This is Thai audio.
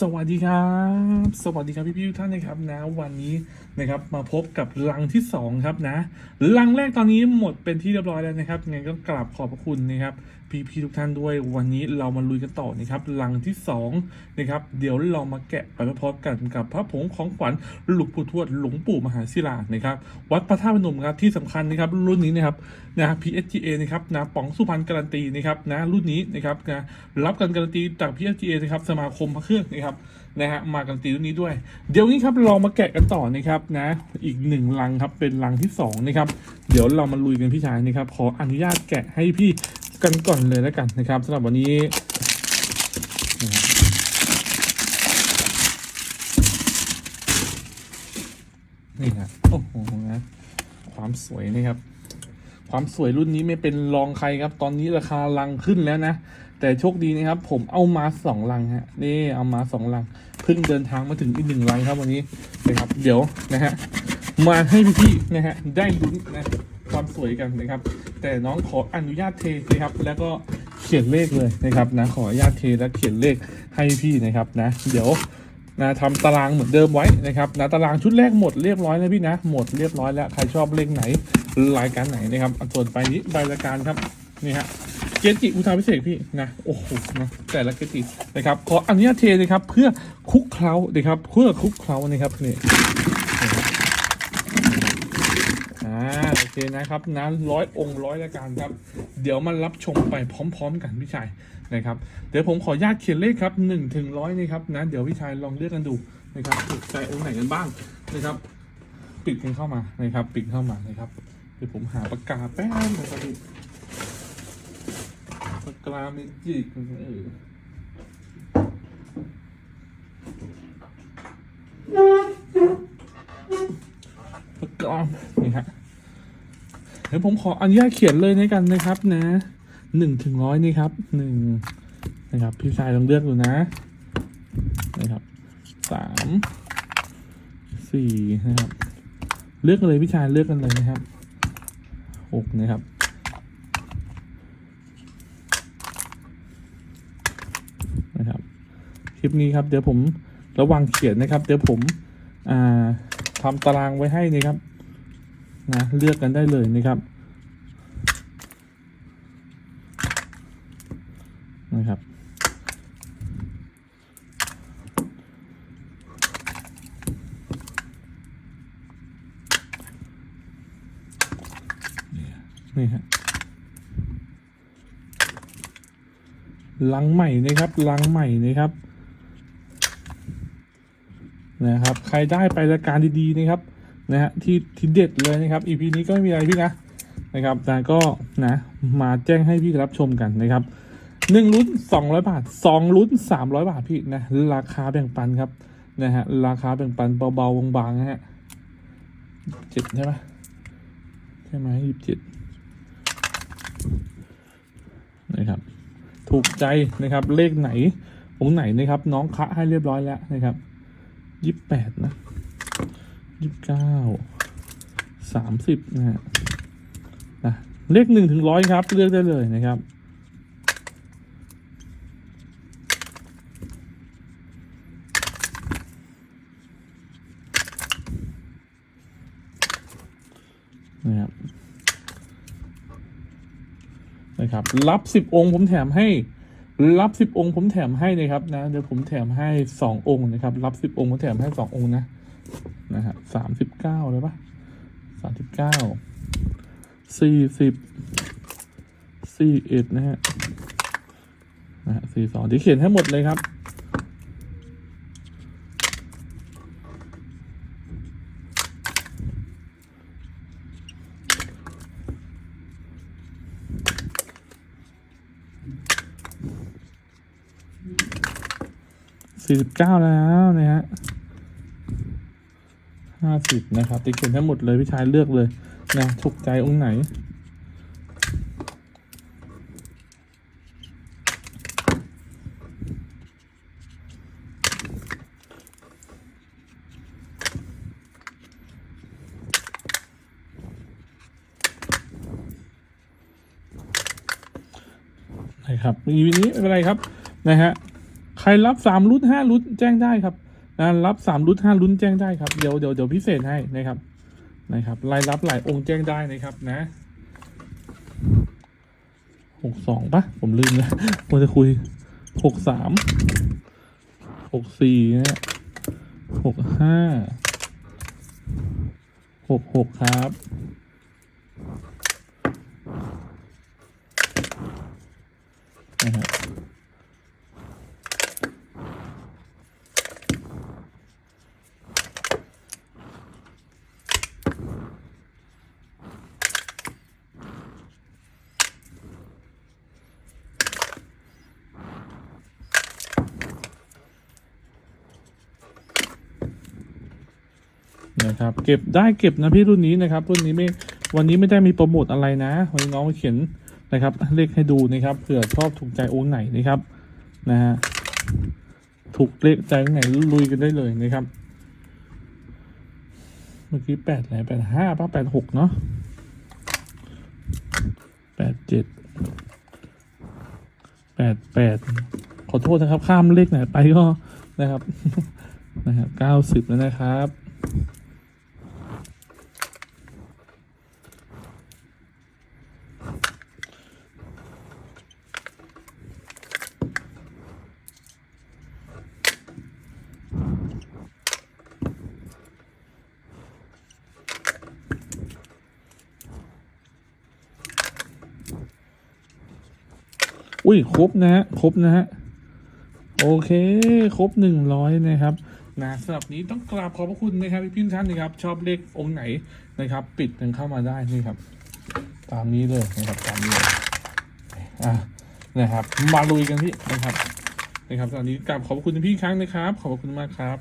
สวัสดีครับ สวัสดีครับพี่ๆทุกท่านนะครับนะวันนี้นะครับมาพบกับลังที่สองครับนะลังแรกตอนนี้หมดเป็นที่เรียบร้อยแล้วนะครับยังไงก็กราบขอบพระคุณนะครับ พี่ๆทุกท่านด้วย วันนี้เรามาลุยกันต่อนะครับลังที่สองนะครับเดี๋ยวเรามาแกะไปพร้อมกันกับพระผงของขวัญหลวงปู่ทวดหลวงปู่มหาศิลานะครับ วัดพระธาตุพนมครับที่สำคัญนะครับ รุ่นนี้นะครับนะ PSGA นะครับนะป๋องสุพรรณการันตีนะครับนะรุ่นนี้นะครับนะรับการการันตีจาก PSGA นะครับสมาคมพระเครื่องนะครับนะฮะมากันตีรุ่นนี้ด้วย เดี๋ยวนี้ครับเรามาแกะกันต่อนะครับนะอีกหนึ่งลังครับเป็นลังที่สองนะครับเดี๋ยวเรามาลุยกันพี่ชายนะครับขออนุญาตแกะให้พี่ กันก่อนเลยแล้วกันนะครับสำหรับวันนี้นะครับนี่นะโอ้โหนะความสวยนะครับ ความสวยรุ่นนี้ไม่เป็นรองใครครับ ตอนนี้ราคาลังขึ้นแล้วนะ แต่โชคดีนะครับ ผมเอามาสองลังฮะนี่เอามาสองลังเพิ่งเดินทางมาถึงอีกหนึ่งลังครับวันนี้นะครับ เดี๋ยวนะฮะมาให้พี่ๆนะฮะได้ลุ้นนะ ความสวยกันนะครับ แต่น้องขออนุญาตเทนะครับ แล้วก็เขียนเลขเลยนะครับนะขออนุญาตเทและเขียนเลขให้พี่นะครับนะ เดี๋ยวนะทำตารางเหมือนเดิมไว้นะครับนะตารางชุดแรกหมดเรียบร้อยแล้วพี่นะหมดเรียบร้อยแล้วใครชอบเลขไหนรายการไหนนะครับส่วนไปนี้ใบรายการครับนี่ฮะเกจิอุทาพิเศษพี่นะโอ้โหนะแต่ละเกจินะครับขออนุญาตเทนะครับเพื่อคลุกเคล้านะครับเพื่อคลุกเคล้านะครับนี่ อ่าโอเคนะครับนะร้อยองค์ร้อยรายการครับ เดี๋ยวมารับชมไปพร้อม ๆ กันพี่ชายนะครับ เดี๋ยวผมขออนุญาตเขียนเลขครับหนึ่งถึงร้อยนะครับนะเดี๋ยวพี่ชายลองเลือกกันดูนะครับถูกใจองค์ไหนกันบ้างนะครับ ปิดกันเข้ามานะครับ ปิดเข้ามานะครับเดี๋ยวผมหาปากกาแป๊บนะครับพี่ปากกาเมจิกเออ กกานี่ฮะเดี๋ยวผมขออนุญาตเขียนเลยในกันนะครับนะหนึ่งถึงร้อยนี่ครับหนึ่งนะครับพี่ชายลองเลือกดูนะนะครับสามสี่นะครับ เลือกกันเลยพี่ชายเลือกกันเลยนะครับหกนะครับนะครับคลิปนี้ครับ เดี๋ยวผมระวังเขียนนะครับ เดี๋ยวผมอ่าทำตารางไว้ให้นะครับ นะเลือกกันได้เลยนะครับนะครับ นี่ฮะลังใหม่นะครับลังใหม่นะครับนะครับ ใครได้ไปรายการดีๆนะครับ นะฮะที่ที่เด็ดเลยนะครับอีพีนี้ก็ไม่มีอะไรพี่นะนะครับ แต่ก็นะมาแจ้งให้พี่รับชมกันนะครับหนึ่งลุ้นสองร้อยบาทสองลุ้นสามร้อยบาทพี่นะราคาแบ่งปันครับนะฮะราคาแบ่งปันเบาๆบางๆนะฮะเจ็ดใช่ไหมใช่ไหมยี่สิบเจ็ดนะครับ ถูกใจนะครับเลขไหนองไหนนะครับ น้องคะให้เรียบร้อยแล้วนะครับยี่สิบแปดนะ ยี่สิบเก้าสามสิบนะฮะนะเลขหนึ่งถึงร้อยครับ เลือกได้เลยนะครับ นะครับนะครับรับสิบองค์ผมแถมให้รับสิบองค์ผมแถมให้นะครับนะเดี๋ยวผมแถมให้สององค์นะครับ รับสิบองค์ผมแถมให้สององค์นะ นะฮะสามสิบเก้าเลยปะสามสิบเก้าสี่สิบสี่เอ็ดนะฮะนะฮะสี่สองเดี๋ยวเขียนให้หมดเลยครับสี่สิบเก้าแล้วนะฮะ ห้าสิบนะครับ ติเขียนทั้งหมดเลยพี่ชายเลือกเลยนะถูกใจองค์ไหน นะครับอีวีนี้ไม่เป็นไรครับ นะฮะ ใครรับสามรุ่นห้ารุ่นแจ้งได้ครับ รับสามรุ่นห้ารุ่นแจ้งได้ครับเดี๋ยวเดี๋ยวเดี๋ยวพิเศษให้นะครับนะครับรายรับหลายองค์แจ้งได้นะครับนะหกสองปะผมลืมแล้วผมจะคุยหกสามหกสี่นี่ยหกห้าหกหกครับ นะครับ เก็บได้เก็บนะพี่รุ่นนี้นะครับ รุ่นนี้ไม่วันนี้ไม่ได้มีโปรโมทอะไรนะวันนี้น้องมาเขียนนะครับเลขให้ดูนะครับเผื่อชอบถูกใจองค์ไหนนะครับนะฮะถูกเลขใจองค์ไหนลุยกันได้เลยนะครับ เมื่อกี้แปดไหนแปดห้าป่ะแปดหกเนาะแปดเจ็ดแปดแปดขอโทษนะครับ ข้ามเลขไหนไปก็นะครับนะครับเก้าสิบแล้วนะครับ อุ้ยครบนะฮะครบนะฮะโอเค ครบหนึ่งร้อยนะครับนะสำหรับนี้ต้องกราบขอบพระคุณนะครับพี่ท่านนะครับ ชอบเลของค์ไหนนะครับ ปิดกันเข้ามาได้นี่ครับ ตามนี้เลยนะครับตามนี้เลยอะนะครับ มาลุยกันพี่นะครับนะครับตอนนี้กราบขอบพระคุณพี่ครั้งนะครับ ขอบพระคุณมากครับ